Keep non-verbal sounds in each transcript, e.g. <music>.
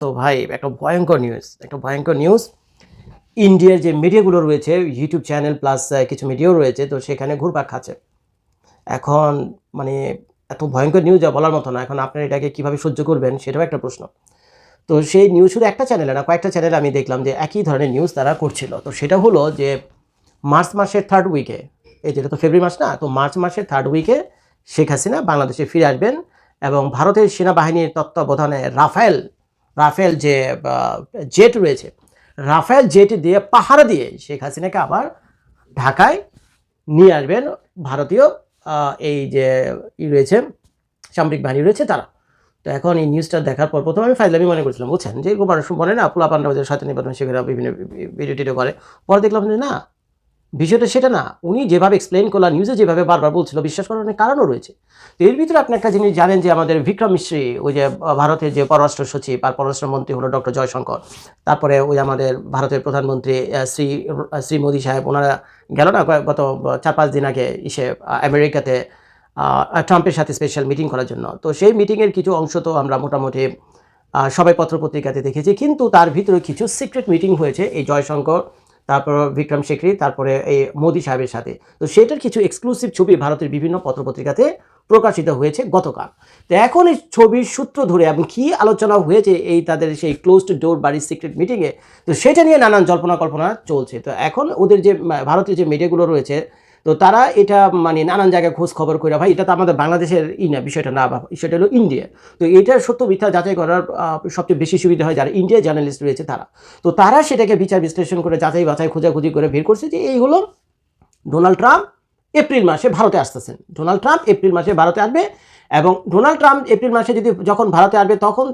তো ভাই, একটা ভয়ঙ্কর নিউজ একটা ভয়ঙ্কর নিউজ ইন্ডিয়ার যে মিডিয়াগুলো রয়েছে ইউটিউব চ্যানেল প্লাস কিছু মিডিয়াও রয়েছে, তো সেখানে ঘুরপাক খাচ্ছে। এখন মানে এত ভয়ঙ্কর নিউজ যা বলার মতো না, এখন আপনারা এটাকে কীভাবে সহ্য করবেন সেটাও একটা প্রশ্ন। তো সেই নিউজ শুধু একটা চ্যানেলে না, কয়েকটা চ্যানেলে আমি দেখলাম যে একই ধরনের নিউজ তারা করছিল। তো সেটা হলো যে মার্চ মাসের থার্ড উইকে এই যেটা তো ফেব্রুয়ারি মাস না, তো মার্চ মাসের থার্ড উইকে শেখ হাসিনা বাংলাদেশে ফিরে আসবেন এবং ভারতের সেনাবাহিনীর তত্ত্বাবধানে রাফেল রাফেল যে জেট রয়েছে, রাফেল জেট দিয়ে পাহারা দিয়ে শেখ হাসিনাকে আবার ঢাকায় নিয়ে আসবেন ভারতীয় এই যে, ই রয়েছে, সামরিক বাহিনী রয়েছে তারা। তো এখন এই নিউজটা দেখার পর প্রথমে আমি ফাইজলামি মনে করছিলাম, বুঝছেন? যে মানুষ বলে না পোলা পান্ডা যে সাথে নির্বাচন সেখানে বিভিন্ন ভিডিও টিডিও করে। পরে দেখলাম যে না বিষয়টা সেটা না, উনি যেভাবে এক্সপ্লেন করলেন নিউজে যেভাবে বারবার বলছিল, বিশ্বাস করার অনেক কারণও রয়েছে। তো এর ভিতরে আপনি একটা জিনিস জানেন যে আমাদের বিক্রম মিশ্রী ওই যে ভারতের যে পররাষ্ট্র সচিব আর পররাষ্ট্রমন্ত্রী হলো ডক্টর জয়শঙ্কর। তারপরে ওই আমাদের ভারতের প্রধানমন্ত্রী শ্রী শ্রী মোদী সাহেব, ওনারা গেল না গত চার পাঁচ দিন আগে ইসে আমেরিকাতে ট্রাম্পের সাথে স্পেশাল মিটিং করার জন্য। তো সেই মিটিংয়ের কিছু অংশ তো আমরা মোটামুটি সবাই পত্রপত্রিকাতে দেখেছি। কিন্তু তার ভিতরে কিছু সিক্রেট মিটিং হয়েছে, এই জয়শঙ্কর তারপর বিক্রম শেখরি, তারপরে এই মোদি সাহেবের সাথে। তো সেটার কিছু এক্সক্লুসিভ ছবি ভারতের বিভিন্ন পত্রপত্রিকাতে প্রকাশিত হয়েছে গতকাল। তো এখন এই ছবির সূত্র ধরে এবং কী আলোচনা হয়েছে এই তাদের সেই ক্লোজ টু ডোর বাড়ির সিক্রেট মিটিংয়ে তো সেটা নিয়ে নানান জল্পনা কল্পনা চলছে। তো এখন ওদের যে ভারতীয় যে মিডিয়াগুলো রয়েছে তো তারা এটা মানে নানান জায়গায় খোঁজ খবর করে ভাই, এটা তো আমাদের বাংলাদেশের ই না, বিষয়টা না বা সেটা হলো ইন্ডিয়া। তো এটার সত্য মিথ্যা যাচাই করার সবচেয়ে বেশি সুবিধা হয় যারা ইন্ডিয়া জার্নালিস্ট রয়েছে তারা। তো তারা সেটাকে বিচার বিশ্লেষণ করে যাচাই বাছাই খোঁজাখুঁজি করে বের করছে যে এই হলো ডোনাল্ড ট্রাম্প এপ্রিল মাসে ভারতে আসতেছেন। ডোনাল্ড ট্রাম্প এপ্রিল মাসে ভারতে আসবে এবং ডোনাল্ড ট্রাম্প এপ্রিল মাসে যদি যখন ভারতে আসবে তখন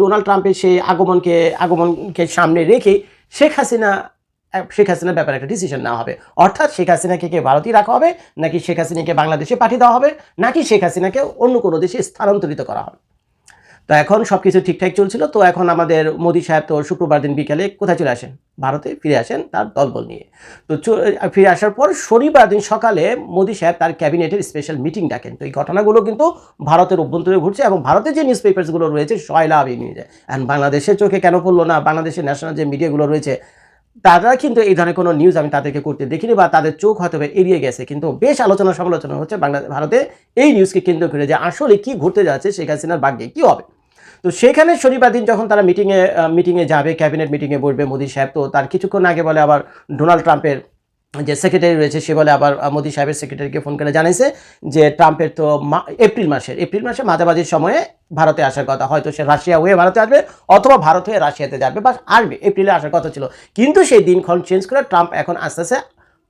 ডোনাল্ড ট্রাম্পের সেই আগমনকে আগমনকে সামনে রেখে শেখ হাসিনা শেখ হাসিনার ব্যাপারে একটা ডিসিশন নেওয়া হবে। অর্থাৎ শেখ হাসিনাকে কে ভারতেই রাখা হবে, নাকি শেখ হাসিনাকে বাংলাদেশে পাঠিয়ে দেওয়া হবে, নাকি শেখ হাসিনাকে অন্য কোনো দেশে স্থানান্তরিত করা হবে। তো এখন সব কিছু ঠিকঠাক চলছিল। তো এখন আমাদের মোদী সাহেব তো শুক্রবার দিন বিকালে কোথায় চলে আসেন? ভারতে ফিরে আসেন তার দলবল নিয়ে। তো ফিরে আসার পর শনিবার দিন সকালে মোদী সাহেব তার ক্যাবিনেটের স্পেশাল মিটিং ডাকেন। তো এই ঘটনাগুলো কিন্তু ভারতের অভ্যন্তরে ঘুরছে এবং ভারতের যে নিউজ পেপারসগুলো রয়েছে সয়লা আবি নিয়ে যায় বাংলাদেশের চোখে কেন পড়ল না? বাংলাদেশের ন্যাশনাল যে মিডিয়াগুলো রয়েছে তারা কিন্তু এই ধরনের কোনো নিউজ আমি তাদেরকে করতে দেখিনি বা তাদের চোখ হয়তো এড়িয়ে গেছে। কিন্তু বেশ আলোচনা সমালোচনা হচ্ছে বাংলাদেশ ভারতে এই নিউজকে কেন্দ্র করে যে আসলে কি ঘুরতে যাচ্ছে শেখ হাসিনার ভাগ্যে, কি হবে? তো সেখানে শনিবার দিন যখন তারা মিটিংয়ে মিটিংয়ে যাবে ক্যাবিনেট মিটিংয়ে বসবে মোদী সাহেব, তো তার কিছুক্ষণ আগে বলে আবার ডোনাল্ড ট্রাম্পের যে সেক্রেটারি রয়েছে, সে বলে আবার মোদী সাহেবের সেক্রেটারিকে ফোন করে জানিয়েছে যে ট্রাম্পের তো এপ্রিল মাসের, এপ্রিল মাসে মাঝামাঝির সময়ে ভারতে আসার কথা। হয়তো সে রাশিয়া হয়ে ভারতে আসবে অথবা ভারত হয়ে রাশিয়াতে যাবে, বা আসবে, এপ্রিলে আসার কথা ছিল। কিন্তু সেই দিনক্ষণ চেঞ্জ করে ট্রাম্প এখন আস্তে আস্তে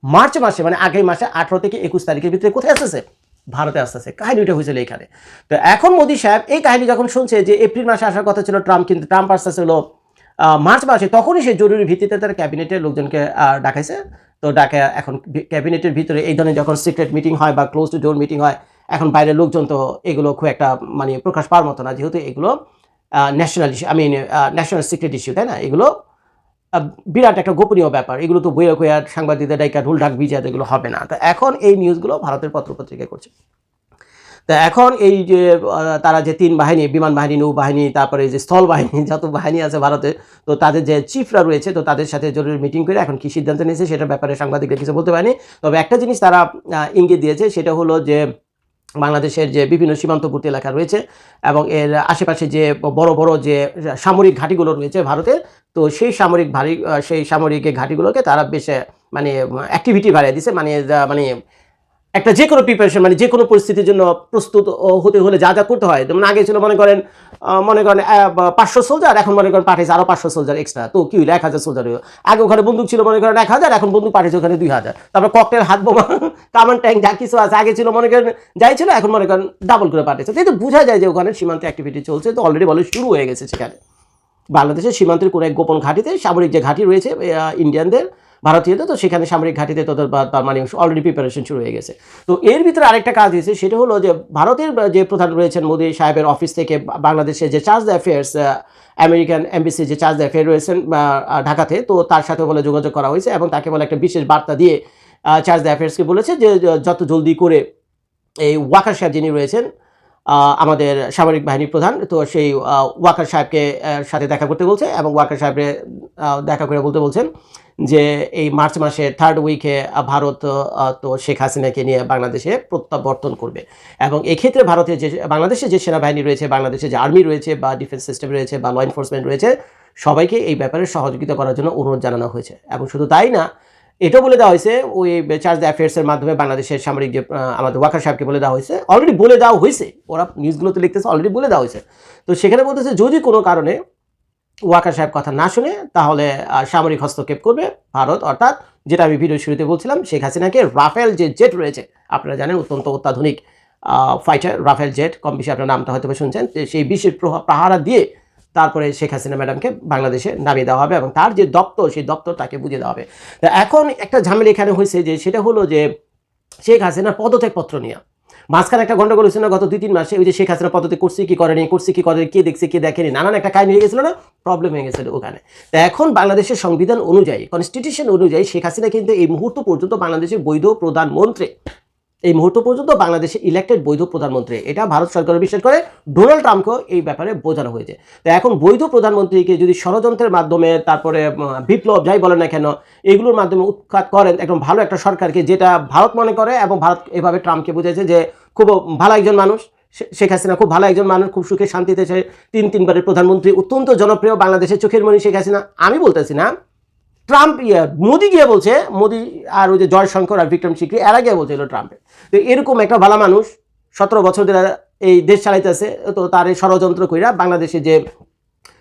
মার্চ মাসে মানে আগের মাসে আঠারো থেকে একুশ তারিখের ভিতরে কোথায় আসতেছে? ভারতে আসতেছে। কাহিনীটা হয়েছিল এখানে তো এখন মোদী সাহেব এই কাহিনী যখন শুনছে যে এপ্রিল মাসে আসার কথা ছিল, ট্রাম্প কিন্তু, ট্রাম্প আসতেছে হলো মার্চ মাসে তখনই সে জরুরি ভিত্তিতে তার ক্যাবিনেটের লোকজনকে ডাকাইছে। তো ডাকে এখন ক্যাবিনেটের ভিতরে এই ধরনের যখন সিক্রেট মিটিং হয় বা ক্লোজ টু ডোর মিটিং হয়, এখন বাইরের লোকজন তো এগুলো খুব একটা মানে প্রকাশ পাওয়ার মতো না। যেহেতু এগুলো national issue I mean national secret issue তাই না? এগুলো বিরাট একটা গোপনীয় ব্যাপার। এগুলো তো বইয়া কইয়া সাংবাদিকদের ডাইকা ঢুল ঢাক বিজাত এগুলো হবে না। তো এখন এই নিউজগুলো ভারতের পত্রপত্রিকায় করছে। তা এখন এই যে তারা যে তিন বাহিনী, বিমান বাহিনী নৌবাহিনী তারপরে যে স্থল বাহিনী, <laughs> যত বাহিনী আছে ভারতে, তো তাদের যে চিফরা রয়েছে, তো তাদের সাথে জরুরি মিটিং করে এখন কি সিদ্ধান্ত নিয়েছে সেটার ব্যাপারে সাংবাদিকরা কিছু বলতে পারেনি। তবে একটা জিনিস তারা ইঙ্গিত দিয়েছে, সেটা হলো যে বাংলাদেশের যে বিভিন্ন সীমান্তবর্তী এলাকা রয়েছে এবং এর আশেপাশে যে বড় বড় যে সামরিক ঘাঁটিগুলো রয়েছে ভারতের তো সেই সামরিক ভারী সেই সামরিক ঘাঁটিগুলোকে তারা বেশ মানে অ্যাক্টিভিটি বাড়িয়ে দিছে মানে মানে একটা যে কোনো প্রিপারেশন মানে যে কোনো পরিস্থিতির জন্য প্রস্তুত হতে হলে যা যা করতে হয়। যেমন আগে ছিল, মনে করেন মনে করেন পাঁচশো সোলজার এখন মনে করেন পাঠিয়েছে আরও পাঁচশো সোলজার এক্সট্রা তো কি হইল? এক হাজার সোলজার হইল। আগে ওখানে বন্দুক ছিল, মনে করেন, এক হাজার, এখন বন্দুক পাঠিয়েছে ওখানে দুই হাজার। তারপর ককটেল হাত বোমা কামান ট্যাঙ্ক যা কিছু আছে, আগে ছিল, মনে করেন, যাই ছিল, এখন মনে করেন ডাবল করে পাঠিয়েছে। তো বোঝা যায় যে ওখানে সীমান্তে অ্যাক্টিভিটি চলছে। তো অলরেডি বলে শুরু হয়ে গেছে সেখানে। বাংলাদেশের সীমান্তের কোনো এক গোপন ঘাঁটিতে সামরিক যে ঘাঁটি রয়েছে ইন্ডিয়ানদের ভারতীয়দের, তো সেখানে সামরিক ঘাঁটিতে তাদের তার মানে অলরেডি প্রিপারেশন শুরু হয়ে গেছে। তো এর ভিতরে আরেকটা কাজ হয়েছে, সেটা হলো যে ভারতের যে প্রধান রয়েছেন মোদী সাহেবের অফিস থেকে বা- বাংলাদেশের যে চার্জ অ্যাফেয়ার্স আমেরিকান এমবিসি যে চার্জ অ্যাফেয়ার রয়েছেন ঢাকাতে, তো তার সাথে বলে যোগাযোগ করা হয়েছে এবং তাকে বলে একটা বিশেষ বার্তা দিয়ে চার্জ অ্যাফেয়ার্সকে বলেছে যে যত জলদি করে এই ওয়াকার সাহেব যিনি রয়েছেন আমাদের সামরিক বাহিনী প্রধান। তো সেই ওয়াকার সাহেবকে সাথে দেখা করতে বলছে এবং ওয়াকার সাহেবের দেখা করে বলতে বলছেন যে এই মার্চ মাসের থার্ড উইকে ভারত তো শেখ হাসিনাকে নিয়ে বাংলাদেশে প্রত্যাবর্তন করবে। এবং এক্ষেত্রে ভারতের যে, বাংলাদেশে যে সেনাবাহিনী রয়েছে, বাংলাদেশে যে আর্মি রয়েছে বা ডিফেন্স সিস্টেম রয়েছে বা ল এনফোর্সমেন্ট রয়েছে, সবাইকে এই ব্যাপারে সহযোগিতা করার জন্য অনুরোধ জানানো হয়েছে। এবং শুধু তাই না এটাও বলে দেওয়া হয়েছে, ওই চার্জ অ্যাফেয়ার্সের মাধ্যমে বাংলাদেশের সামরিক যে আমাদের ওয়াকার সাহেবকে বলে দেওয়া হয়েছে। অলরেডি বলে দেওয়া হয়েছে। ওরা নিউজগুলোতে লিখতেছে অলরেডি বলে দেওয়া হয়েছে। তো সেখানে বলতেছে, যদি কোনো কারণে ওয়াকার সাহেব কথা না শুনে, তাহলে সামরিক হস্তক্ষেপ করবে ভারত। অর্থাৎ, যেটা আমি ভিডিও শুরুতে বলছিলাম, শেখ হাসিনাকে রাফেল যে জেট রয়েছে, আপনারা জানেন, অত্যন্ত অত্যাধুনিক ফাইটার রাফেল জেট কম বেশি আপনার নামটা হয়তো শুনছেন সেই বিশ্বের প্রহা- পাহারা দিয়ে তারপরে শেখ হাসিনা ম্যাডামকে বাংলাদেশে নামিয়ে দেওয়া হবে এবং তার যে দপ্তর, সেই দপ্তর তাকে বুঝিয়ে দেওয়া হবে। তা এখন একটা ঝামেলা এখানে হয়েছে যে, সেটা হলো যে, শেখ হাসিনার পদত্যাগপত্র নিয়ে। মাঝখানে একটা গন্ডগোল হয়েছিল না গত দুই তিন মাসে, ওই যে শেখ হাসিনা পদত্যাগ করছি কি করেনি, করছি কি করেনি, কে দেখছে, কে দেখেনি, নানান একটা কাহিনী হয়ে গেছিল না? প্রবলেম হয়ে গেছিল ওখানে। তা এখন বাংলাদেশের সংবিধান অনুযায়ী কনস্টিটিউশন অনুযায়ী শেখ হাসিনা কিন্তু এই মুহূর্ত পর্যন্ত বাংলাদেশের বৈধ প্রধানমন্ত্রী। এই মুহূর্ত পর্যন্ত বাংলাদেশে ইলেক্টেড বৈধ প্রধানমন্ত্রী। এটা ভারত সরকার বিশ্বাস করে, ডোনাল্ড ট্রাম্পকেও এই ব্যাপারে বোঝানো হয়েছে। তো এখন বৈধ প্রধানমন্ত্রীকে যদি ষড়যন্ত্রের মাধ্যমে, তারপরে বিপ্লব যাই বলেন না কেন, এগুলোর মাধ্যমে উৎখাত করেন একদম ভালো একটা সরকারকে, যেটা ভারত মনে করে এবং ভারত এভাবে ট্রাম্পকে বুঝেছে যে খুব ভালো একজন মানুষ শেখ হাসিনা খুব ভালো একজন মানুষ, খুব সুখে শান্তিতে সে তিন, তিনবারের প্রধানমন্ত্রী, অত্যন্ত জনপ্রিয় বাংলাদেশের চোখের মণি শেখ হাসিনা। আমি বলতেছি না ট্রাম্প ইয়ে মোদি গিয়ে বলছে, মোদি আর ওই যে জয়শঙ্কর আর বিক্রম সিকরি, এরা গিয়ে বলছিল ট্রাম্পের। তো এরকম একটা ভালো মানুষ, সতেরো বছর ধরে এই দেশ চালাইতেছে, তো তার এই ষড়যন্ত্র কইরা বাংলাদেশে যে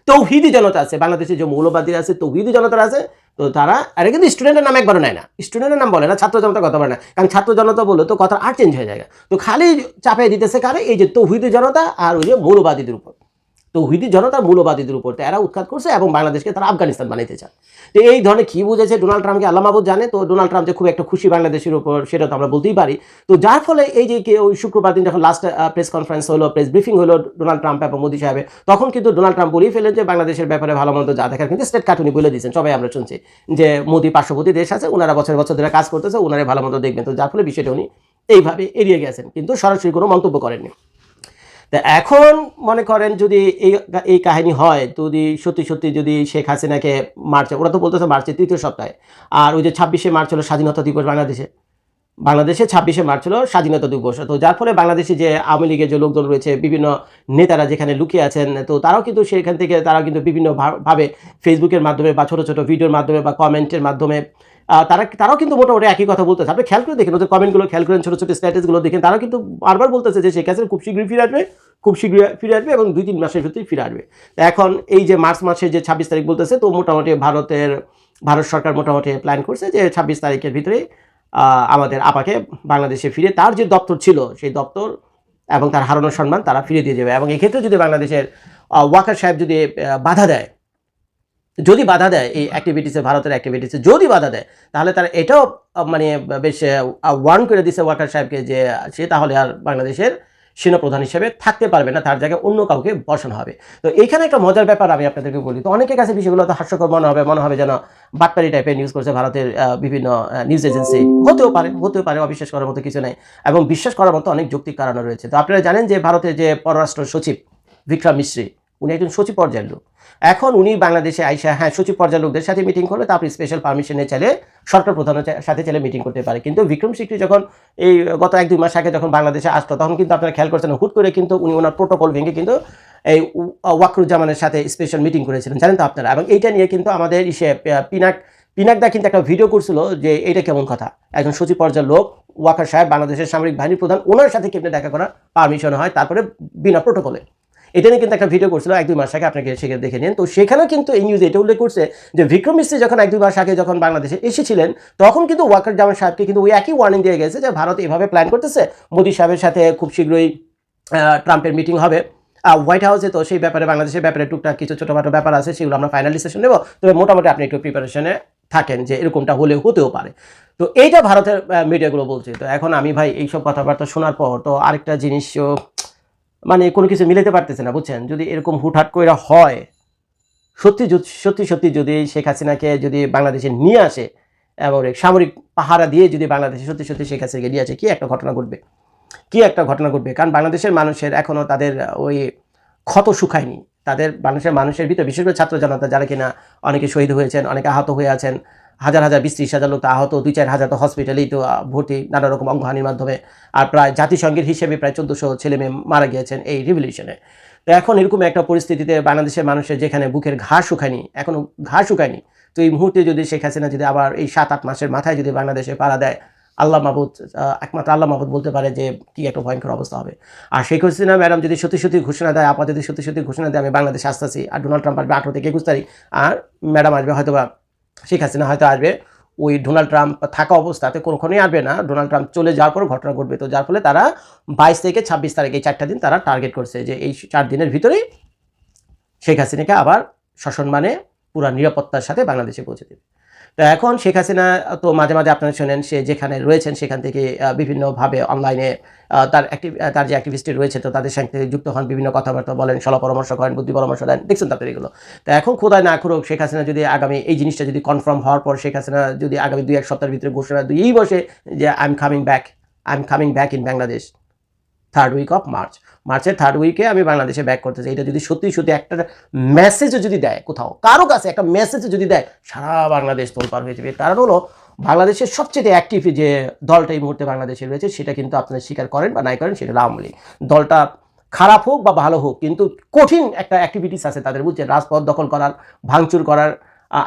তৌহিদি জনতা আছে, বাংলাদেশে যে মৌলবাদী আছে, তৌহিদি জনতা আছে, তো তারা, আরে কিন্তু স্টুডেন্টের নাম একবারও নেয় না। স্টুডেন্টের নাম বলে না, ছাত্র জনতা কথা বলে না। কারণ ছাত্র জনতা বলে তো কথা আর চেঞ্জ হয়ে যায় তো খালি চাপিয়ে দিতেছে কারে? এই যে তৌহিদি জনতা আর ওই যে মৌলবাদীদের উপর। তৌহিদি জনতা মৌলবাদীদের উপর এরা উৎখাত করছে এবং বাংলাদেশকে তারা আফগানিস্তান বানাইতে চায়। তো এই ধরনের কি বুঝেছে ডোনাল্ড ট্রাম্পকে আল্লাহ জানে? তো ডোনাল্ড ট্রাম্প যে খুব একটা খুশি বাংলাদেশের উপর, সেটা তো আমরা বলতেই পারি। তো যার ফলে এই যে ওই শুক্রবার দিন যখন লাস্ট প্রেস কনফারেন্স হলো প্রেস ব্রিফিং হলো ডোনাল্ড ট্রাম্প এবং মোদি সাহেবের, তখন কিন্তু ডোনাল্ড ট্রাম্প বলেই ফেলেন যে বাংলাদেশের ব্যাপারে ভালো মন্দ যা দেখার কিন্তু স্টেট কার্টুনি বলে দিয়েছেন। সবাই আমরা শুনছি যে মোদী পার্শ্ববর্তী দেশ আছে, ওনারা বছর বছর ধরে কাজ করতেছে ওনারা ভালো মন্দ দেখবেন। তো যার ফলে বিষয়টা উনি এইভাবে এড়িয়ে গেছেন, কিন্তু সরাসরি কোনো মন্তব্য করেননি। তা এখন মনে করেন যদি এই এই কাহিনী হয়, যদি সত্যি সত্যি যদি শেখ হাসিনাকে মার্চে ওরা তো বলতেছে মার্চের তৃতীয় সপ্তাহে, আর ওই যে ছাব্বিশে মার্চ হলো স্বাধীনতা দিবস বাংলাদেশে। বাংলাদেশে ছাব্বিশে মার্চ হলো স্বাধীনতা দিবস, তো যার ফলে বাংলাদেশে যে আওয়ামী লীগের যে লোকজন রয়েছে, বিভিন্ন নেতারা যেখানে লুকিয়ে আছেন, তো তারাও কিন্তু সেখান থেকে তারা কিন্তু বিভিন্ন ভা- ভাবে ফেসবুকের মাধ্যমে বা ছোটো ছোটো ভিডিওর মাধ্যমে বা কমেন্টের মাধ্যমে তারা তারাও কিন্তু মোটামুটি একই কথা বলতেছে। আপনি খেয়াল করে দেখেন, ওদের কমেন্টগুলো খেয়াল করেন, ছোটো ছোটো স্ট্যাটাসগুলো দেখেন তারা কিন্তু বারবার বলতেছে যে শেখ হাসিনা খুব শীঘ্রই ফিরে আসবে, খুব শীঘ্রই ফিরে আসবে এবং দুই তিন মাসের ভিতরেই ফিরে আসবে। এখন এই যে মার্চ মাসে যে ছাব্বিশ তারিখ বলতেছে, তো মোটামুটি ভারতের ভারত সরকার মোটামুটি প্ল্যান করছে যে ছাব্বিশ তারিখের ভিতরে আমাদের আপাকে বাংলাদেশে ফিরে, তার যে দপ্তর ছিল, সেই দপ্তর এবং তার হারানোর সম্মান তারা ফিরে দিয়ে যাবে। এবং এক্ষেত্রে যদি বাংলাদেশের ওয়াকার সাহেব যদি বাধা দেয় যদি বাধা দেয় এই অ্যাক্টিভিটিসে ভারতের অ্যাক্টিভিটিসে যদি বাধা দেয় তাহলে তারা এটাও মানে বেশ ওয়ার্ন করে দিছে ওয়াকার সাহেবকে যে সে তাহলে আর বাংলাদেশের সেনাপ্রধান হিসেবে থাকতে পারবে না তার জায়গায় অন্য কাউকে বসানো হবে। তো এইখানে একটা মজার ব্যাপার আমি আপনাদেরকে বলি। তো অনেকের কাছে বিষয়গুলো তো হাস্যকর মনে হবে মনে হবে যেন বাটপারি টাইপের নিউজ করছে ভারতের বিভিন্ন নিউজ এজেন্সি হতেও পারে হতেও পারে অবিশ্বাস করার মতো কিছু নেই। এবং বিশ্বাস করার মতো অনেক যৌক্তিক কারণও রয়েছে। তো আপনারা জানেন যে ভারতের যে পররাষ্ট্র সচিব বিক্রম মিশ্রি উনি একজন সচিব পর্যায়ের লোক। এখন উনি বাংলাদেশে আইসা হ্যাঁ সচিব পর্যায়ের লোকদের সাথে মিটিং করবে তারপর স্পেশাল পারমিশনে চাইলে সরকার প্রধানের সাথে চাইলে মিটিং করতে পারে। কিন্তু বিক্রম সিকরি যখন এই গত এক দুই মাস আগে যখন বাংলাদেশে আসতো, তখন কিন্তু আপনারা খেয়াল করছেন, হুট করে কিন্তু উনি ওনার প্রোটোকল ভেঙে কিন্তু এই ওয়াকরুজ্জামানের সাথে স্পেশাল মিটিং করেছিলেন। জানেন তো আপনারা? এবং এইটা নিয়ে কিন্তু আমাদের ইসে পিনাক, পিনাকদা কিন্তু একটা ভিডিও করছিল যে এটা কেমন কথা? একজন সচিব পর্যায়ের লোক, ওয়াকার সাহেব, বাংলাদেশের সামরিক বাহিনীর প্রধান, ওনার সাথে কেমনে দেখা করার পারমিশন হয়? তারপরে বিনা প্রোটোকলে এটা নিয়ে কিন্তু একটা ভিডিও করছিল এক দুই মাস আগে আপনাকে সেখানে দেখে নিন। তো সেখানে কিন্তু এই নিউজ এটা উল্লেখ করছে যে বিক্রম মিস্ত্রি যখন এক দুই মাস আগে যখন বাংলাদেশে এসেছিলেন তখন কিন্তু ওয়াকার জামান সাহেবকে কিন্তু ওই একই ওয়ার্নিং দিয়ে গেছে যে ভারত এভাবে প্ল্যান করতেছে। মোদী সাহেবের সাথে খুব শীঘ্রই ট্রাম্পের মিটিং হবে। হোয়াইট হাউসে তো সেই ব্যাপারে বাংলাদেশের ব্যাপারে টুকটাক কিছু ছোটোখাটো ব্যাপার আছে সেগুলো আমরা ফাইনাল ডিসিশন নেব। তবে মোটামুটি আপনি একটু প্রিপারেশনে থাকেন যে এরকমটা হলে হতেও পারে। তো এইটা ভারতের মিডিয়াগুলো বলছে। তো এখন আমি ভাই এইসব কথাবার্তা শোনার পর তো আরেকটা জিনিস ও, মানে কোনো কিছু মিলাতে পারতেছে না, বুঝছেন? যদি এরকম হুটহাট করে হয়, সত্যি সত্যি সত্যি যদি শেখ হাসিনাকে যদি বাংলাদেশে নিয়ে আসে এবং সামরিক পাহারা দিয়ে যদি বাংলাদেশে সত্যি সত্যি শেখ হাসিনাকে নিয়ে আসে, কি একটা ঘটনা ঘটবে? কি একটা ঘটনা ঘটবে? কারণ বাংলাদেশের মানুষের এখনও তাদের ওই ক্ষত শুকায়নি। তাদের বাংলাদেশের মানুষের ভিতরে বিশেষ করে ছাত্র জনতা, যারা কিনা অনেকে শহীদ হয়েছেন, অনেকে আহত হয়ে আছেন হাজার হাজার, বিশ ত্রিশ হাজার লোক তো আহত, দুই চার হাজার তো হসপিটালেই তো ভর্তি, নানা রকম অঙ্গহানির মাধ্যমে। আর প্রায় জাতিসংঘের হিসেবে প্রায় চোদ্দোশো ছেলে মেয়ে মারা গিয়েছেন এই রিভলিউশনে তো এখন এরকম একটা পরিস্থিতিতে বাংলাদেশের মানুষের যেখানে বুকের ঘা শুকায়নি, এখনও ঘা শুকায়নি। তো এই মুহূর্তে যদি শেখ হাসিনা যদি আবার এই সাত আট মাসের মাথায় যদি বাংলাদেশে পাড়া দেয়, আল্লাহ মাহবুদ একমাত্র আল্লাহ মাহবুদ বলতে পারে যে কি একটা ভয়ঙ্কর অবস্থা হবে। আর শেখ হাসিনা ম্যাডাম যদি সত্যি সত্যি ঘোষণা দেয়, আপা যদি সত্যি সত্যি ঘোষণা দেয়, আমি বাংলাদেশে আসতেছি, আর ডোনাল্ড ট্রাম্প আসবে আঠারো থেকে একুশ তারিখ, আর ম্যাডাম আসবে হয়তো বা শেখ হাসিনা হয়তো আসবে। ওই ডোনাল্ড ট্রাম্প থাকা অবস্থাতে কোনোখানেই আসবে না। ডোনাল্ড ট্রাম্প চলে যাওয়ার পর ঘটনা ঘটবে। তো যার ফলে তারা বাইশ থেকে ছাব্বিশ তারিখ এই চারটা দিন তারা টার্গেট করছে যে এই চার দিনের ভিতরেই শেখ হাসিনাকে আবার সসম্মানে পুরা নিরাপত্তার সাথে বাংলাদেশে পৌঁছে দেবে। তো এখন শেখ হাসিনা, তো মাঝে মাঝে আপনারা শোনেন, সে যেখানে রয়েছেন সেখান থেকে বিভিন্নভাবে অনলাইনে তার অ্যাক্টিভ তার যে অ্যাক্টিভিস্ট রয়েছে, তো তাদের সঙ্গে যুক্ত হন, বিভিন্ন কথাবার্তা বলেন সলা পরামর্শ করেন, বুদ্ধি পরামর্শ দেন, দেখছেন তাদের এগুলো। তো এখন খোদায় না করুক শেখ হাসিনা যদি আগামী, এই জিনিসটা যদি কনফার্ম হওয়ার পর শেখ হাসিনা যদি আগামী দুই এক সপ্তাহের ভিতরে ঘোষণা দিয়েই বসে যে I am coming back I am coming back in Bangladesh third week of March মার্চের থার্ড উইকে আমি বাংলাদেশে ব্যাক করতে চাই এটা যদি সত্যি সত্যি একটা মেসেজও যদি দেয় কোথাও, কারও কাছে একটা মেসেজও যদি দেয়, সারা বাংলাদেশ তোলপার হয়ে যাবে। কারণ হলো, বাংলাদেশের সবচেয়ে অ্যাক্টিভ যে দলটা এই মুহূর্তে বাংলাদেশে রয়েছে, সেটা কিন্তু আপনারা স্বীকার করেন বা নাই করেন, সেটা আওয়ামী দলটা খারাপ হোক বা ভালো হোক, কিন্তু কঠিন একটা অ্যাক্টিভিটিস আছে তাদের বুঝছেন রাজপথ দখল করার, ভাঙচুর করার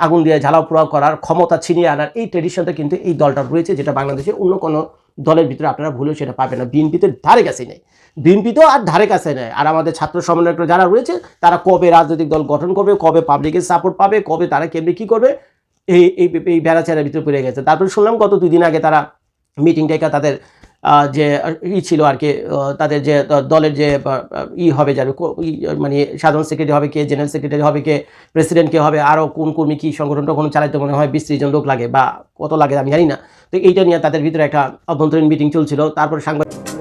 আগুন দিয়ে ঝালাও করার, ক্ষমতা ছিনিয়ে আনার, এই ট্রেডিশনটা কিন্তু এই দলটা রয়েছে, যেটা বাংলাদেশে অন্য কোনো দলের ভিতরে আপনারা ভুলেও সেটা পাবেন না। বিএনপিতে ধারে কাছে নেই। বিএনপিতেও আর ধারে কাছে নেই। আর আমাদের ছাত্র সমন্বয়করা যারা রয়েছে, তারা কবে রাজনৈতিক দল গঠন করবে, কবে পাবলিকের সাপোর্ট পাবে, কবে তারা কেমনি কী করবে, এই এই বেড়াচারের ভিতরে পড়ে গেছে। তারপরে শুনলাম গত দুদিন আগে তারা মিটিং ডেকে তাদের যে ই ছিল আর কি তাদের যে দলের যে ই হবে যাবে মানে সাধারণ সেক্রেটারি হবে কে জেনারেল সেক্রেটারি হবে কে প্রেসিডেন্ট কে হবে আরও কোন কর্মী কী সংগঠনটা কোনো চালাইতে মনে হয় বিশ জন লোক লাগে বা কত লাগে আমি জানি না। তো এইটা নিয়ে তাদের ভিতরে একটা অভ্যন্তরীণ মিটিং চলছিল, তারপরে সাংবাদিক